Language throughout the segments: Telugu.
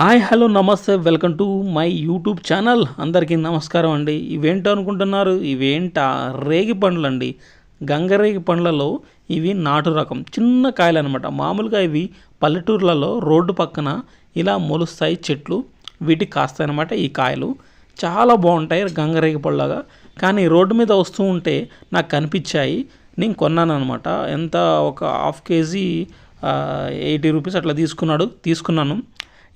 హాయ్ హలో నమస్తే welcome to my YouTube channel. అందరికీ నమస్కారం అండి. ఇవేంటో అనుకుంటున్నారు? ఇవేంట? రేగి పండ్లు అండి గంగరేగి పండ్లలో ఇవి నాటు రకం. చిన్న కాయలు అనమాట మామూలుగా ఇవి పల్లెటూర్లలో రోడ్డు పక్కన ఇలా మొలుస్తాయి చెట్లు. వీటికి కాస్తాయి అనమాట ఈ కాయలు. చాలా బాగుంటాయి గంగరేగి పళ్ళగా కానీ రోడ్డు మీద వస్తూ ఉంటే నాకు కనిపించాయి. నేను కొన్నాను అనమాట ఎంత? ఒక హాఫ్ కేజీ ఎయిటీ రూపీస్ అట్లా తీసుకున్నాడు తీసుకున్నాను.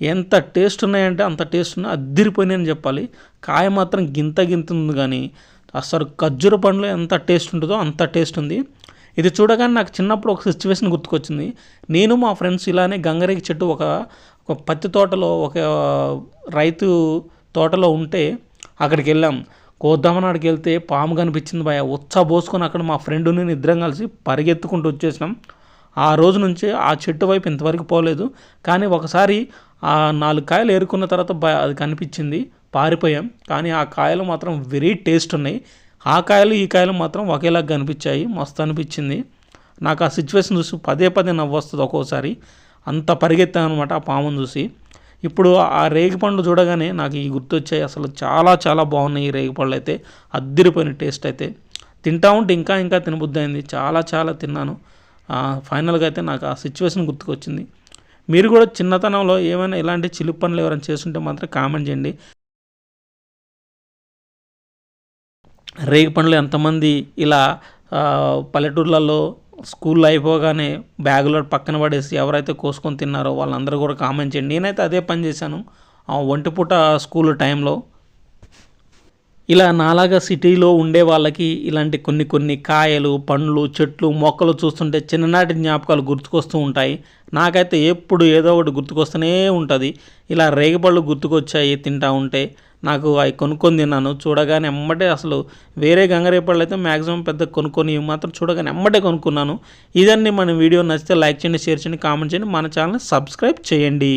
ఎంత టేస్ట్ ఉన్నాయంటే అంత టేస్ట్ ఉన్నాయి అద్దిరిపోయినాయని చెప్పాలి. కాయ మాత్రం గింత గింత ఉంది కానీ అసలు ఖర్జూర పండ్లు ఎంత టేస్ట్ ఉంటుందో అంత టేస్ట్ ఉంది. ఇది చూడగానే నాకు చిన్నప్పుడు ఒక సిచ్యువేషన్ గుర్తుకొచ్చింది. నేను మా ఫ్రెండ్స్ ఇలానే గంగరేగి చెట్టు ఒక ఒక పత్తి తోటలో ఒక రైతు తోటలో ఉంటే అక్కడికి వెళ్ళాం. కోద్దామనాడికి వెళ్తే పాము కనిపించింది భయ ఉత్సా పోసుకొని అక్కడ మా ఫ్రెండ్ నేను ఇద్దరం కలిసి పరిగెత్తుకుంటూ వచ్చేసినాం. ఆ రోజు నుంచి ఆ చెట్టు వైపు ఇంతవరకు పోలేదు. కానీ ఒకసారి ఆ నాలుగు కాయలు ఏరుకున్న తర్వాత అది కనిపించింది. పారిపోయాం. కానీ ఆ కాయలు మాత్రం వెరీ టేస్ట్ ఉన్నాయి. ఆ కాయలు ఈ కాయలు మాత్రం ఒకేలాగా కనిపించాయి. మస్తు అనిపించింది. నాకు ఆ సిచ్యువేషన్ చూసి పదే పదే నవ్వు వస్తుంది ఒక్కోసారి. అంత పరిగెత్తాను అనమాట ఆ పామును చూసి. ఇప్పుడు ఆ రేగిపండ్లు చూడగానే నాకు ఈ గుర్తొచ్చాయి. అసలు చాలా చాలా బాగున్నాయి ఈ రేగి అయితే. అద్దిరిపోయిన టేస్ట్ అయితే. తింటా ఉంటే ఇంకా ఇంకా తినబుద్ధి అయింది. చాలా చాలా తిన్నాను. ఫైనల్గా అయితే నాకు ఆ సిచ్యువేషన్ గుర్తుకొచ్చింది. మీరు కూడా చిన్నతనంలో ఏమైనా ఇలాంటి చిలిపి పనులు ఎవరైనా చేస్తుంటే మాత్రం కామెంట్ చేయండి. రేగి పనులు ఎంతమంది ఇలా పల్లెటూర్లలో స్కూల్లో అయిపోగానే బ్యాగులో పక్కన పడేసి ఎవరైతే కోసుకొని తిన్నారో వాళ్ళందరూ కూడా కామెంట్ చేయండి. నేనైతే అదే పని చేశాను. ఒంటిపూట స్కూల్ టైంలో ఇలా నాలాగా సిటీలో ఉండే వాళ్ళకి ఇలాంటి కొన్ని కొన్ని కాయలు పండ్లు చెట్లు మొక్కలు చూస్తుంటే చిన్ననాటి జ్ఞాపకాలు గుర్తుకొస్తూ ఉంటాయి. నాకైతే ఎప్పుడు ఏదో ఒకటి గుర్తుకొస్తూనే ఉంటుంది. ఇలా రేగిపళ్ళు గుర్తుకొచ్చాయి తింటా ఉంటే. నాకు అవి కొనుక్కొని తిన్నాను. చూడగానే ఎమ్మటే అసలు వేరే గంగరేపళ్ళు అయితే మ్యాక్సిమం పెద్ద కొనుక్కొని మాత్రం చూడగానే ఎమ్మటే కొనుక్కున్నాను. ఇదన్నీ మన వీడియో. నచ్చితే లైక్ చేయండి షేర్ చేయండి కామెంట్ చేయండి. మన ఛానల్ని సబ్స్క్రైబ్ చేయండి.